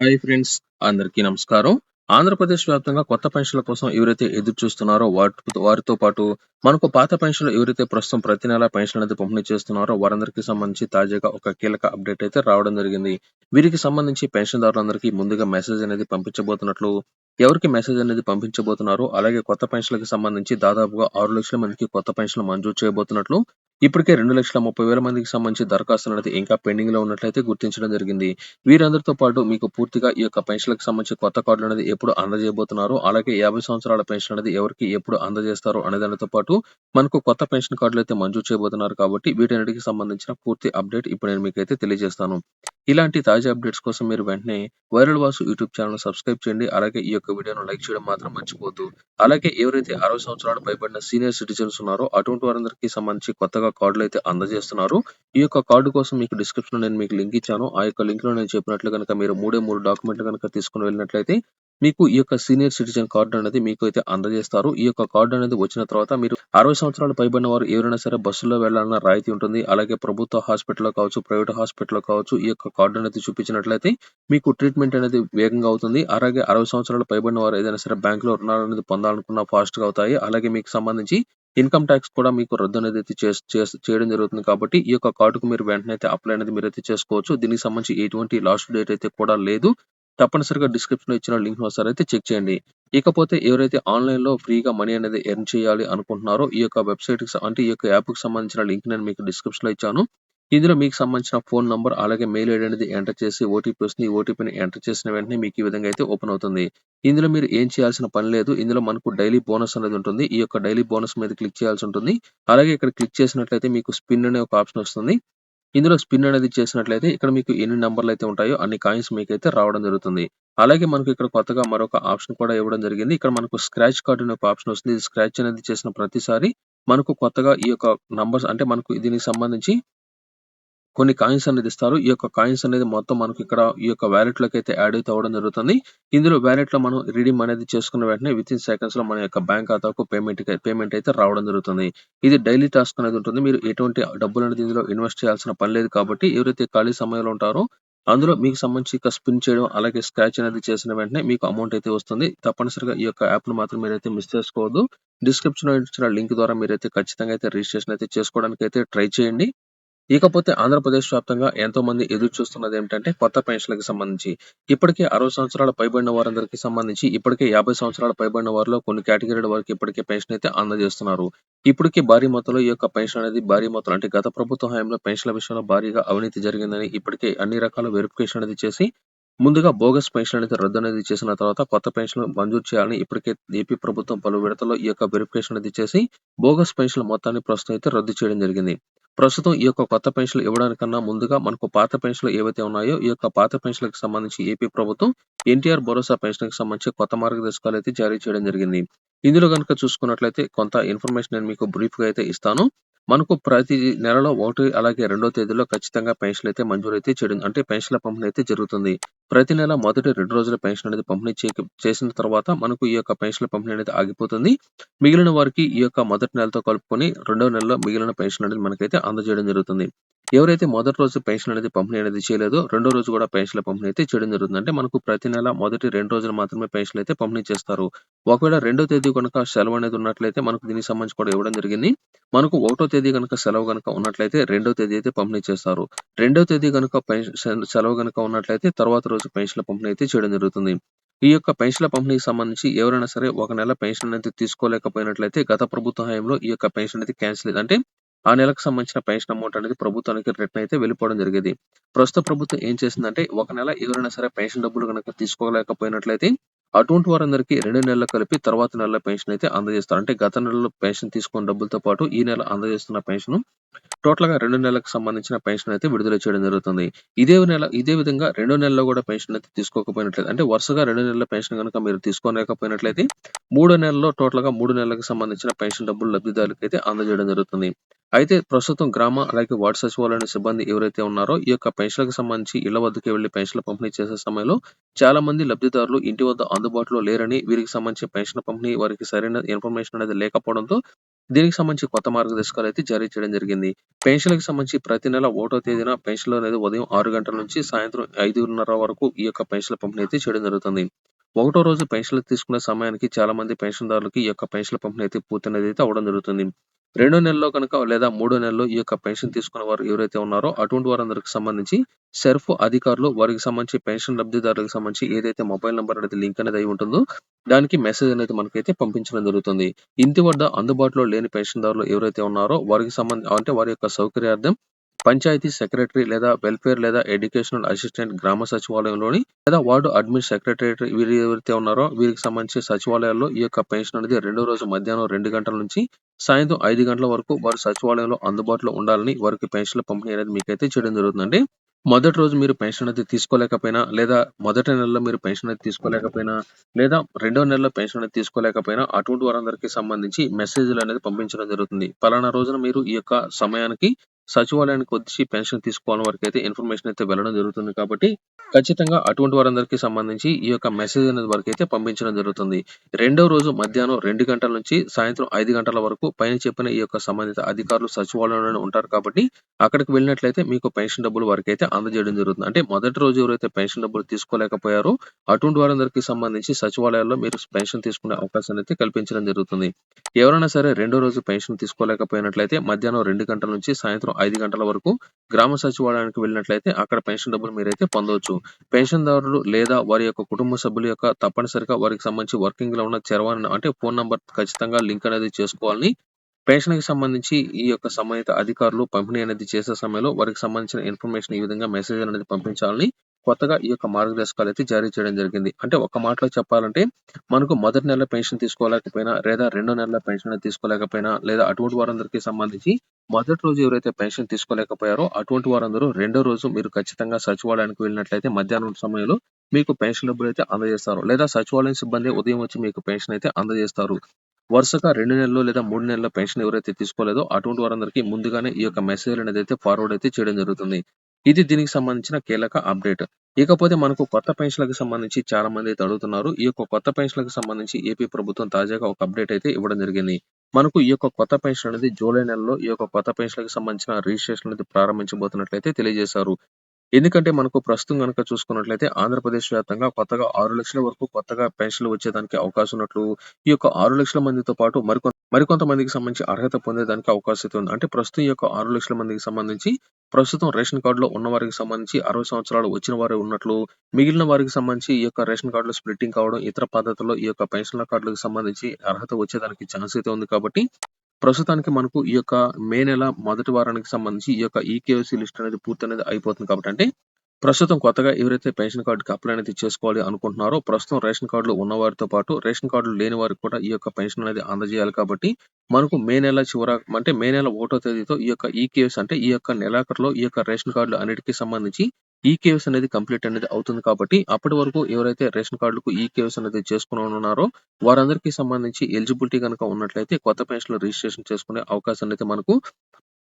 Hi friends అందరికీ నమస్కారం. ఆంధ్రప్రదేశ్ వ్యాప్తంగా కొత్త పెన్షన్ల కోసం ఎవరైతే ఎదురు చూస్తున్నారో వాటి వారితో పాటు మనకు పాత పెన్షన్లు ఎవరైతే ప్రస్తుతం ప్రతి నెల పెన్షన్ అనేది పంపిణీ చేస్తున్నారో వారందరికీ సంబంధించి తాజాగా ఒక కీలక అప్డేట్ అయితే రావడం జరిగింది. వీరికి సంబంధించి పెన్షన్దారులందరికీ ముందుగా మెసేజ్ అనేది పంపించబోతున్నట్లు ఎవరికి మెసేజ్ అనేది పంపించబోతున్నారు అలాగే కొత్త పెన్షన్లకు సంబంధించి దాదాపుగా ఆరు లక్షల మందికి కొత్త పెన్షన్లు మంజూరు చేయబోతున్నట్లు ఇప్పటికే రెండు లక్షల ముప్పై వేల మందికి సంబంధించి దరఖాస్తులు అనేది ఇంకా పెండింగ్లో ఉన్నట్లయితే గుర్తించడం జరిగింది. వీరందరితో పాటు మీకు పూర్తిగా ఈ యొక్క పెన్షన్లకు సంబంధించి కొత్త కార్డులు అనేది ఎప్పుడు అందజేయబోతున్నారు? అలాగే యాభై సంవత్సరాల పెన్షన్ అనేది ఎవరికి ఎప్పుడు అందజేస్తారు? అనే దానితో పాటు మనకు కొత్త పెన్షన్ కార్డులు అయితే మంజూరు చేయబోతున్నారు కాబట్టి వీటన్నిటికి సంబంధించిన పూర్తి అప్డేట్ ఇప్పుడు నేను మీకు అయితే తెలియజేస్తాను. ఇలాంటి తాజా అప్డేట్స్ కోసం మీరు వెంటనే viral Vasu YouTube channel subscribe చేయండి. అలాగే ఈ యొక్క వీడియోను లైక్ చేయడం మాత్రం మర్చిపోద్దు అలాగే ఎవరైతే అరవై సంవత్సరాలు పైబడిన సీనియర్ సిటిజన్స్ ఉన్నారో అటువంటి వారందరికీ సంబంధించి కొత్తగా కార్డులు అయితే అందజేస్తున్నారు. ఈ యొక్క కార్డు కోసం మీకు డిస్క్రిప్షన్ నేను మీకు లింక్ ఇచ్చాను. ఆ యొక్క లింక్లో నేను చెప్పినట్లు కనుక మీరు మూడే మూడు డాక్యుమెంట్లు కనుక తీసుకుని వెళ్ళినట్లయితే మీకు ఈ యొక్క సీనియర్ సిటిజన్ కార్డు అనేది మీకు అయితే అందజేస్తారు. ఈ యొక్క కార్డు అనేది వచ్చిన తర్వాత మీరు అరవై సంవత్సరాలు పైబడిన వారు ఎవరైనా సరే బస్సులో వెళ్ళాలన్న రాయితీ ఉంటుంది. అలాగే ప్రభుత్వ హాస్పిటల్లో కావచ్చు ప్రైవేట్ హాస్పిటల్లో కావచ్చు ఈ యొక్క కార్డు అనేది చూపించినట్లయితే మీకు ట్రీట్మెంట్ అనేది వేగంగా అవుతుంది. అలాగే అరవై సంవత్సరాలు పైబడిన వారు ఏదైనా సరే బ్యాంకులో రుణాలు అనేది పొందాలనుకున్న ఫాస్ట్గా అవుతాయి. అలాగే మీకు సంబంధించి ఇన్కమ్ ట్యాక్స్ కూడా మీకు రద్దు అనేది అయితే చేయడం జరుగుతుంది కాబట్టి ఈ యొక్క కార్డుకు మీరు వెంటనే అయితే అప్లై అనేది మీరు అయితే చేసుకోవచ్చు. దీనికి సంబంధించి ఎటువంటి లాస్ట్ డేట్ అయితే కూడా లేదు. తప్పనిసరిగా డిస్క్రిప్షన్లో ఇచ్చిన లింక్ ఒకసారి అయితే చెక్ చేయండి. ఇకపోతే ఎవరైతే ఆన్లైన్లో ఫ్రీగా మనీ అనేది ఎర్న్ చేయాలి అనుకుంటున్నారో ఈ యొక్క వెబ్సైట్కి అంటే ఈ యొక్క యాప్కి సంబంధించిన లింక్ నేను మీకు డిస్క్రిప్షన్లో ఇచ్చాను. ఇందులో మీకు సంబంధించిన ఫోన్ నంబర్ అలాగే మెయిల్ ఐడి అనేది ఎంటర్ చేసి ఓటీపీ వస్తుంది ఓటీపీని ఎంటర్ చేసిన వెంటనే మీకు ఈ విధంగా అయితే ఓపెన్ అవుతుంది. ఇందులో మీరు ఏం చేయాల్సిన పని లేదు. ఇందులో మనకు డైలీ బోనస్ అనేది ఉంటుంది. ఈ యొక్క డైలీ బోనస్ మీద క్లిక్ చేయాల్సి ఉంటుంది. అలాగే ఇక్కడ క్లిక్ చేసినట్లయితే మీకు స్పిన్ అనే ఒక ఆప్షన్ వస్తుంది. ఇందులో స్పిన్ అనేది చేసినట్లయితే ఇక్కడ మీకు ఎన్ని నెంబర్లు అయితే ఉంటాయో అన్ని కాయిన్స్ మీకు అయితే రావడం జరుగుతుంది. అలాగే మనకు ఇక్కడ కొత్తగా మరొక ఆప్షన్ కూడా ఇవ్వడం జరిగింది. ఇక్కడ మనకు స్క్రాచ్ కార్డ్ అనే ఒక ఆప్షన్ వస్తుంది. ఇది స్క్రాచ్ అనేది చేసిన ప్రతిసారి మనకు కొత్తగా ఈ యొక్క నంబర్స్ అంటే మనకు దీనికి సంబంధించి కొన్ని కాయిన్స్ అనేది ఇస్తారు. ఈ యొక్క కాయిన్స్ అనేది మొత్తం మనకి ఇక్కడ ఈ యొక్క వ్యాలెట్లోకి అయితే యాడ్ అయితే అవ్వడం జరుగుతుంది. ఇందులో వ్యాలెట్లో మనం రిడీమ్ అనేది చేసుకున్న వెంటనే విత్ ఇన్ సెకండ్స్లో మన యొక్క బ్యాంక్ ఖాతాకు పేమెంట్ పేమెంట్ అయితే రావడం జరుగుతుంది. ఇది డైలీ టాస్క్ అనేది ఉంటుంది. మీరు ఎటువంటి డబ్బులు అనేది ఇందులో ఇన్వెస్ట్ చేయాల్సిన పని లేదు కాబట్టి ఎవరైతే ఖాళీ సమయంలో ఉంటారో అందులో మీకు సంబంధించి ఇక స్పిన్ చేయడం అలాగే స్క్రాచ్ అనేది చేసిన వెంటనే మీకు అమౌంట్ అయితే వస్తుంది. తప్పనిసరిగా ఈ యొక్క యాప్ను మాత్రం మీరైతే మిస్ చేసుకోవద్దు. డిస్క్రిప్షన్లో ఇచ్చిన లింక్ ద్వారా మీరైతే ఖచ్చితంగా అయితే రిజిస్ట్రేషన్ అయితే చేసుకోవడానికి అయితే ట్రై చేయండి. ఇకపోతే ఆంధ్రప్రదేశ్ వ్యాప్తంగా ఎంతో మంది ఎదురు చూస్తున్నది ఏమిటంటే కొత్త పెన్షన్లకు సంబంధించి. ఇప్పటికే అరవై సంవత్సరాల పైబడిన వారందరికీ సంబంధించి ఇప్పటికే యాభై సంవత్సరాల పైబడిన వారిలో కొన్ని కేటగిరీల వరకు ఇప్పటికే పెన్షన్ అయితే అందజేస్తున్నారు. ఇప్పటికే భారీ మొత్తంలో ఈ యొక్క పెన్షన్ అనేది భారీ మొత్తం అంటే గత ప్రభుత్వ హయాంలో పెన్షన్ల విషయంలో భారీగా అవినీతి జరిగిందని ఇప్పటికే అన్ని రకాల వెరిఫికేషన్ అనేది చేసి ముందుగా బోగస్ పెన్షన్ అనేది రద్దు అనేది చేసిన తర్వాత కొత్త పెన్షన్ మంజూరు చేయాలని ఇప్పటికే ఏపీ ప్రభుత్వం పలు విడతల్లో ఈ యొక్క వెరిఫికేషన్ అనేది చేసి బోగస్ పెన్షన్ మొత్తాన్ని ప్రస్తుతం అయితే రద్దు చేయడం జరిగింది. ప్రస్తుతం ఈ యొక్క కొత్త పెన్షన్లు ఇవ్వడానికన్నా ముందుగా మనకు పాత పెన్షన్లు ఏవైతే ఉన్నాయో ఈ యొక్క పాత పెన్షన్లకు సంబంధించి ఏపీ ప్రభుత్వం ఎన్టీఆర్ భరోసా పెన్షన్కి సంబంధించి కొత్త మార్గదర్శకాలు అయితే జారీ చేయడం జరిగింది. ఇందులో కనుక చూసుకున్నట్లయితే కొంత ఇన్ఫర్మేషన్ నేను మీకు బ్రీఫ్గా అయితే ఇస్తాను. మనకు ప్రతి నెలలో ఒకటి అలాగే రెండో తేదీలో ఖచ్చితంగా పెన్షన్ అయితే మంజూరు అయితే చేయడం అంటే పెన్షన్ల పంపిణీ అయితే జరుగుతుంది. ప్రతి నెల మొదటి రెండు రోజుల పెన్షన్ అనేది పంపిణీ చేసిన తర్వాత మనకు ఈ యొక్క పెన్షన్ల పంపిణీ అనేది ఆగిపోతుంది. మిగిలిన వారికి ఈ యొక్క మొదటి నెలతో కలుపుకొని రెండో నెలలో మిగిలిన పెన్షన్ అనేది మనకైతే అందజేయడం జరుగుతుంది. ఎవరైతే మొదటి రోజు పెన్షన్ అనేది పంపిణీ అనేది చేయలేదో రెండో రోజు కూడా పెన్షన్ల పంపిణీ అయితే చేయడం జరుగుతుంది. అంటే మనకు ప్రతి నెల మొదటి రెండు రోజులు మాత్రమే పెన్షన్ అయితే పంపిణీ చేస్తారు. ఒకవేళ రెండో తేదీ కనుక సెలవు అనేది ఉన్నట్లయితే మనకు దీనికి సంబంధించి కూడా ఇవ్వడం జరిగింది. మనకు ఒకటో తేదీ కనుక సెలవు కనుక ఉన్నట్లయితే రెండో తేదీ అయితే పంపిణీ చేస్తారు. రెండో తేదీ కనుక పెన్షన్ సెలవు కనుక ఉన్నట్లయితే తర్వాత రోజు పెన్షన్ల పంపిణీ అయితే చేయడం జరుగుతుంది. ఈ యొక్క పెన్షన్ల పంపిణీకి సంబంధించి ఎవరైనా సరే ఒక నెల పెన్షన్ అనేది తీసుకోలేకపోయినట్లయితే గత ప్రభుత్వ హయాంలో ఈ యొక్క పెన్షన్ అనేది క్యాన్సిల్ అంటే ఆ నెలకు సంబంధించిన పెన్షన్ అమౌంట్ అనేది ప్రభుత్వానికి రిటర్న్ అయితే వెళ్ళిపోవడం జరిగేది. ప్రస్తుత ప్రభుత్వం ఏం చేసిందంటే ఒక నెల ఎవరైనా సరే పెన్షన్ డబ్బులు కనుక తీసుకోలేకపోయినట్లయితే అటువంటి వారందరికీ రెండు నెలలు కలిపి తర్వాత నెల పెన్షన్ అయితే అందజేస్తారు. అంటే గత నెలలో పెన్షన్ తీసుకున్న డబ్బులతో పాటు ఈ నెల అందజేస్తున్న పెన్షన్ టోటల్గా రెండు నెలలకు సంబంధించిన పెన్షన్ అయితే విడుదల చేయడం జరుగుతుంది. ఇదే నెల ఇదే విధంగా రెండో నెలలో కూడా పెన్షన్ అయితే తీసుకోకపోయినట్లయితే అంటే వరుసగా రెండు నెలల పెన్షన్ కనుక మీరు తీసుకోలేకపోయినట్లయితే మూడో నెలలో టోటల్గా మూడు నెలలకు సంబంధించిన పెన్షన్ డబ్బులు లబ్ధిదారులకు అయితే అందజేయడం జరుగుతుంది. అయితే ప్రస్తుతం గ్రామ అలాగే వార్డు సచివాలయ సిబ్బంది ఎవరైతే ఉన్నారో ఈ యొక్క పెన్షన్లకు సంబంధించి ఇళ్ళ వద్దకు వెళ్ళి పెన్షన్ల పంపిణీ చేసే సమయంలో చాలా మంది లబ్ధిదారులు ఇంటి వద్ద అందుబాటులో లేరని వీరికి సంబంధించి పెన్షన్ పంపిణీ వారికి సరైన ఇన్ఫర్మేషన్ అనేది లేకపోవడంతో దీనికి సంబంధించి కొత్త మార్గదర్శకాలు అయితే జారీ చేయడం జరిగింది. పెన్షన్లకు సంబంధించి ప్రతి నెల ఒకటో తేదీన పెన్షన్‌లు అనేది ఉదయం ఆరు గంటల నుంచి సాయంత్రం 5:30 వరకు ఈ యొక్క పెన్షన్‌ల పంపిణీ అయితే చేయడం జరుగుతుంది. ఒకటో రోజు పెన్షన్‌లు తీసుకునే సమయానికి చాలా మంది పెన్షన్‌దారులకి ఈ యొక్క పెన్షన్‌ల పంపిణీ అయితే పూర్తయినది అయితే అవడం జరుగుతుంది. రెండో నెలలో కనుక లేదా మూడో నెలలో ఈ యొక్క పెన్షన్ తీసుకునే వారు ఎవరైతే ఉన్నారో అటువంటి వారందరికి సంబంధించి సెర్ఫ్ అధికారులు వారికి సంబంధించి పెన్షన్ లబ్ధిదారులకు సంబంధించి ఏదైతే మొబైల్ నెంబర్ అనేది లింక్ అనేది అయి ఉంటుందో దానికి మెసేజ్ అనేది మనకైతే పంపించడం జరుగుతుంది. ఇంటి వద్ద అందుబాటులో లేని పెన్షన్‌దారులు ఎవరైతే ఉన్నారో వారికి సంబంధించి అంటే వారి యొక్క సౌకర్యార్థం పంచాయతీ సెక్రటరీ లేదా వెల్ఫేర్ లేదా ఎడ్యుకేషనల్ అసిస్టెంట్ గ్రామ సచివాలయంలోని లేదా వార్డు అడ్మిన్ సెక్రటరేట్ వీరు ఎవరైతే ఉన్నారో వీరికి సంబంధించి సచివాలయాల్లో ఈ యొక్క పెన్షన్ అనేది రెండో రోజు మధ్యాహ్నం రెండు గంటల నుంచి సాయంత్రం ఐదు గంటల వరకు వారు సచివాలయంలో అందుబాటులో ఉండాలని వారికి పెన్షన్‌ల పంపిణీ అనేది మీకైతే చేయడం జరుగుతుందండి. మొదటి రోజు మీరు పెన్షన్ అనేది తీసుకోలేకపోయినా లేదా మొదటి నెలలో మీరు పెన్షన్ అనేది తీసుకోలేకపోయినా లేదా రెండో నెలలో పెన్షన్ అనేది తీసుకోలేకపోయినా అటువంటి వారందరికీ సంబంధించి మెసేజ్‌లు అనేది పంపించడం జరుగుతుంది. పలానా రోజున మీరు ఈ యొక్క సమయానికి సచివాలయానికి వచ్చి పెన్షన్ తీసుకోవాలని అయితే ఇన్ఫర్మేషన్ అయితే వెళ్ళడం జరుగుతుంది కాబట్టి ఖచ్చితంగా అటువంటి వారందరికీ సంబంధించి ఈ యొక్క మెసేజ్ అనేది వరకు అయితే పంపించడం జరుగుతుంది. రెండో రోజు మధ్యాహ్నం రెండు గంటల నుంచి సాయంత్రం ఐదు గంటల వరకు పైన చెప్పిన ఈ యొక్క సంబంధిత అధికారులు సచివాలయంలోనే ఉంటారు కాబట్టి అక్కడికి వెళ్ళినట్లయితే మీకు పెన్షన్ డబ్బులు వరకు అయితే అందజేయడం జరుగుతుంది. అంటే మొదటి రోజు ఎవరైతే పెన్షన్ డబ్బులు తీసుకోలేకపోయారో అటువంటి వారందరికీ సంబంధించి సచివాలయాల్లో మీరు పెన్షన్ తీసుకునే అవకాశాన్ని అయితే కల్పించడం జరుగుతుంది. ఎవరైనా సరే రెండో రోజు పెన్షన్ తీసుకోలేకపోయినట్లయితే మధ్యాహ్నం రెండు గంటల నుంచి సాయంత్రం ఐదు గంటల వరకు గ్రామ సచివాలయానికి వెళ్ళినట్లయితే అక్కడ పెన్షన్ డబ్బులు మీరైతే పొందవచ్చు. పెన్షన్‌దారులు లేదా వారి యొక్క కుటుంబ సభ్యుల యొక్క తప్పనిసరిగా వారికి సంబంధించి వర్కింగ్లో ఉన్న చరవాణి అంటే ఫోన్ నంబర్ ఖచ్చితంగా లింక్ అనేది చేసుకోవాలని పెన్షన్‌కి సంబంధించి ఈ యొక్క సంబంధిత అధికారులు పంపిణీ అనేది చేసే సమయంలో వారికి సంబంధించిన ఇన్ఫర్మేషన్ ఈ విధంగా మెసేజ్ అనేది పంపించాలని కొత్తగా ఈ యొక్క మార్గదర్శకాలు అయితే జారీ చేయడం జరిగింది. అంటే ఒక మాటలో చెప్పాలంటే మనకు మొదటి నెల పెన్షన్ తీసుకోలేకపోయినా లేదా రెండో నెలల పెన్షన్ తీసుకోలేకపోయినా లేదా అటువంటి వారందరికీ సంబంధించి మొదటి రోజు ఎవరైతే పెన్షన్ తీసుకోలేకపోయారో అటువంటి వారందరూ రెండో రోజు మీరు ఖచ్చితంగా సచివాలయానికి వెళ్ళినట్లయితే మధ్యాహ్నం సమయంలో మీకు పెన్షన్ డబ్బులు అయితే అందజేస్తారు. లేదా సచివాలయం సిబ్బంది ఉదయం వచ్చి మీకు పెన్షన్ అయితే అందజేస్తారు. వరుసగా రెండు నెలలు లేదా మూడు నెలల పెన్షన్ ఎవరైతే తీసుకోలేదో అటువంటి వారందరికీ ముందుగానే ఈ యొక్క మెసేజ్ అనేది అయితే ఫార్వర్డ్ అయితే చేయడం జరుగుతుంది. ఇది దీనికి సంబంధించిన కీలక అప్డేట్. ఇకపోతే మనకు కొత్త పెన్షన్‌లకు సంబంధించి చాలా మంది అయితే అడుగుతున్నారు. ఈ యొక్క కొత్త పెన్షన్‌లకు సంబంధించి ఏపీ ప్రభుత్వం తాజాగా ఒక అప్డేట్ అయితే ఇవ్వడం జరిగింది. మనకు ఈ యొక్క కొత్త పెన్షన్ అనేది జూలై నెలలో ఈ యొక్క కొత్త పెన్షన్‌లకు సంబంధించిన రిజిస్ట్రేషన్ అనేది ప్రారంభించబోతున్నట్లయితే తెలియజేశారు. ఎందుకంటే మనకు ప్రస్తుతం గనక చూసుకున్నట్లయితే ఆంధ్రప్రదేశ్ వ్యాప్తంగా కొత్తగా 6,00,000 వరకు కొత్తగా పెన్షన్‌లు వచ్చేదానికి అవకాశం ఉన్నట్లు ఈ యొక్క 6,00,000 మందితో పాటు మరికొంత మరికొంతమందికి సంబంధించి అర్హత పొందేదానికి అవకాశం అయితే ఉంది. అంటే ప్రస్తుతం ఈ యొక్క 6,00,000 మందికి సంబంధించి ప్రస్తుతం రేషన్ కార్డ్‌లో ఉన్న వారికి సంబంధించి 60 సంవత్సరాలు వచ్చిన వారే ఉన్నట్లు, మిగిలిన వారికి సంబంధించి ఈ యొక్క రేషన్ కార్డ్‌లు స్ప్లిట్టింగ్ కావడం ఇతర పద్ధతుల్లో ఈ యొక్క పెన్షన్‌ల కార్డులకు సంబంధించి అర్హత వచ్చేదానికి ఛాన్స్ అయితే ఉంది కాబట్టి ప్రస్తుతానికి మనకు ఈ యొక్క మే నెల మొదటి వారానికి సంబంధించి ఈ యొక్క ఈకేవైసీ లిస్ట్ అనేది పూర్తనేది అయిపోతుంది కాబట్టి అంటే ప్రస్తుతం కొత్తగా ఎవరైతే పెన్షన్ కార్డుకి అప్లై అనేది చేసుకోవాలి అనుకుంటున్నారో ప్రస్తుతం రేషన్ కార్డులు ఉన్నవారితో పాటు రేషన్ కార్డులు లేని వారికి కూడా ఈ యొక్క పెన్షన్ అనేది అందజేయాలి కాబట్టి మనకు మే నెల చివర అంటే మే నెల ఒకటో తేదీతో ఈ యొక్క ఈకేఎస్ అంటే ఈ యొక్క నెలాఖరులో ఈ యొక్క రేషన్ కార్డులు అన్నిటికి సంబంధించి ఈకేఎస్ అనేది కంప్లీట్ అనేది అవుతుంది కాబట్టి అప్పటి వరకు ఎవరైతే రేషన్ కార్డులకు ఈకేఎస్ అనేది చేసుకుని ఉన్నారో వారందరికీ సంబంధించి ఎలిజిబిలిటీ కనుక ఉన్నట్లయితే కొత్త పెన్షన్‌లు రిజిస్ట్రేషన్ చేసుకునే అవకాశం అయితే మనకు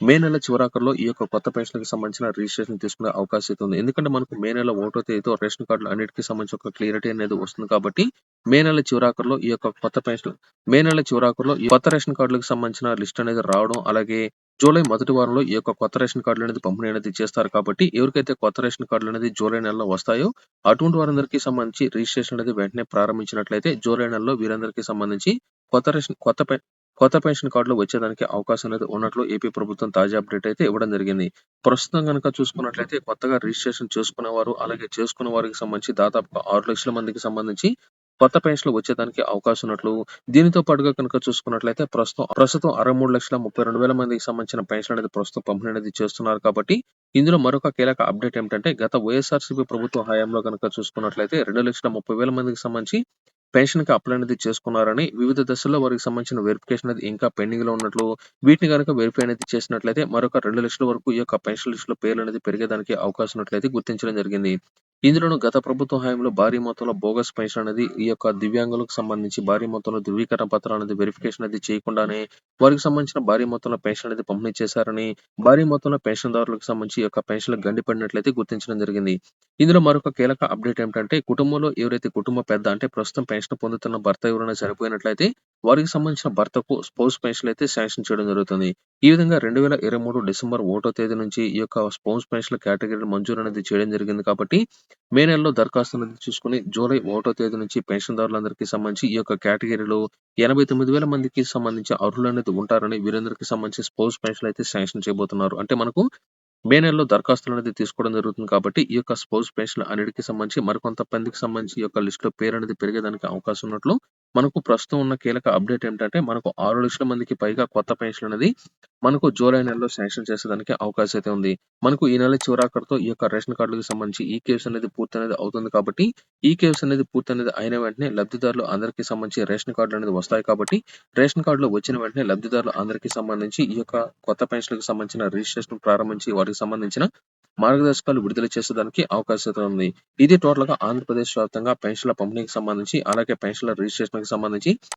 మే నెల చివరాఖరులో ఈ యొక్క కొత్త పెన్షన్కి సంబంధించిన రిజిస్ట్రేషన్ తీసుకునే అవకాశం అయితే ఉంది. ఎందుకంటే మనకు మే నెల ఒకటో తేదీతో రేషన్ కార్డులు అన్నిటికి సంబంధించి ఒక క్లియారిటీ అనేది వస్తుంది కాబట్టి మే నెల చివరాఖరులో ఈ యొక్క కొత్త పెన్షన్ మే నెల చివరాఖరులో ఈ కొత్త రేషన్ కార్డులకు సంబంధించిన లిస్ట్ అనేది రావడం అలాగే జూలై మొదటి వారంలో ఈ యొక్క కొత్త రేషన్ కార్డులు అనేది పంపిణీ అనేది చేస్తారు కాబట్టి ఎవరికైతే కొత్త రేషన్ కార్డులు అనేది జూలై నెలలో వస్తాయో అటువంటి వారందరికీ సంబంధించి రిజిస్ట్రేషన్ అనేది వెంటనే ప్రారంభించినట్లయితే జూలై నెలలో వీరందరికీ సంబంధించి కొత్త రేషన్ కొత్త కొత్త పెన్షన్ కార్డులు వచ్చేదానికి అవకాశం అనేది ఉన్నట్లు ఏపీ ప్రభుత్వం తాజా అప్డేట్ అయితే ఇవ్వడం జరిగింది. ప్రస్తుతం గనుక చూసుకున్నట్లయితే కొత్తగా రిజిస్ట్రేషన్ చేసుకునేవారు అలాగే చేసుకున్న వారికి సంబంధించి దాదాపు ఆరు లక్షల మందికి సంబంధించి కొత్త పెన్షన్‌లు వచ్చేదానికి అవకాశం ఉన్నట్లు దీనితో పాటుగా కనుక చూసుకున్నట్లయితే ప్రస్తుతం ప్రస్తుతం 63,32,000 మందికి సంబంధించిన పెన్షన్ అనేది ప్రస్తుతం పంపిణీ అనేది చేస్తున్నారు కాబట్టి ఇందులో మరొక కీలక అప్డేట్ ఏమిటంటే గత వైఎస్ఆర్‌సీపీ ప్రభుత్వ హయాంలో గనుక చూసుకున్నట్లయితే 2,30,000 మందికి సంబంధించి పెన్షన్కి అప్లై అనేది చేసుకున్నారని వివిధ దశల్లో వారికి సంబంధించిన వెరిఫికేషన్ అనేది ఇంకా పెండింగ్లో ఉన్నట్లు వీటిని కనుక వెరిఫై అనేది చేసినట్లయితే మరొక రెండు లక్షల వరకు ఈ యొక్క పెన్షన్ లిస్ట్‌లో పేర్లు అనేది పెరిగేదానికి అవకాశం ఉన్నట్లయితే గుర్తించడం జరిగింది. ఇందులోను గత ప్రభుత్వ హయాంలో భారీ మొత్తంలో బోగస్ పెన్షన్ అనేది ఈ యొక్క దివ్యాంగులకు సంబంధించి భారీ మొత్తంలో ధృవీకరణ పత్రాలు అనేది వెరిఫికేషన్ అనేది చేయకుండానే వారికి సంబంధించిన భారీ మొత్తంలో పెన్షన్ అనేది పంపిణీ చేశారని భారీ మొత్తంలో పెన్షన్‌దారులకు సంబంధించి ఈ యొక్క పెన్షన్‌లు గండిపడినట్లయితే గుర్తించడం జరిగింది. ఇందులో మరొక కీలక అప్డేట్ ఏమిటంటే కుటుంబంలో ఎవరైతే కుటుంబ పెద్ద అంటే ప్రస్తుతం పెన్షన్ పొందుతున్న భర్త ఎవరైనా చనిపోయినట్లయితే వారికి సంబంధించిన భర్తకు స్పౌస్ పెన్షన్ అయితే శాంక్షన్ చేయడం జరుగుతుంది. ఈ విధంగా 2023 డిసెంబర్ ఒకటో తేదీ నుంచి ఈ యొక్క స్పౌస్ పెన్షన్‌ల కేటగిరీ మంజూరు అనేది చేయడం జరిగింది కాబట్టి, మే నెలలో దరఖాస్తు అనేది చూసుకొని జూలై ఒకటో తేదీ నుంచి పెన్షన్‌దారులందరికీ సంబంధించి ఈ యొక్క కేటగిరీలో 89,000 మందికి సంబంధించి అర్హులు అనేది ఉంటారని వీరందరికీ సంబంధించి స్పౌస్ పెన్షన్ అయితే శాంక్షన్ చేయబోతున్నారు. అంటే మనకు మే నెలలో దరఖాస్తులనేది తీసుకోవడం జరుగుతుంది కాబట్టి, ఈ యొక్క స్పౌస్ పెన్షన్ అన్నిటికి సంబంధించి మరికొంత మందికి సంబంధించి ఈ యొక్క లిస్టులో పేరు అనేది పెరిగేదానికి అవకాశం ఉన్నట్లు మనకు ప్రస్తుతం ఉన్న కీలక అప్డేట్ ఏంటంటే మనకు ఆరు లక్షల మందికి పైగా కొత్త పెన్షన్ అనేది మనకు జూలై నెలలో శాంక్షన్ చేసేదానికి అవకాశం అయితే ఉంది. మనకు ఈ నెల చివరాఖరుతో ఈ యొక్క రేషన్ కార్డులకు సంబంధించి ఈ కేవ్స్ అనేది పూర్తనేది అవుతుంది కాబట్టి, ఈ కేవ్స్ అనేది పూర్తనేది అయిన వెంటనే లబ్ధిదారులు అందరికీ సంబంధించి రేషన్ కార్డులనేది వస్తాయి కాబట్టి, రేషన్ కార్డులు వచ్చిన వెంటనే లబ్ధిదారులు అందరికీ సంబంధించి ఈ యొక్క కొత్త పెన్షన్‌లకు సంబంధించిన రిజిస్ట్రేషన్ ప్రారంభించి వాటికి సంబంధించిన మార్గదర్శకాలు విడుదల చేసేదానికి అవకాశం అయితే ఉంది. ఇది టోటల్గా ఆంధ్రప్రదేశ్ వ్యాప్తంగా పెన్షన్‌ల పంపిణీకి సంబంధించి, అలాగే పెన్షన్‌ల రిజిస్ట్రేషన్‌కి సంబంధించి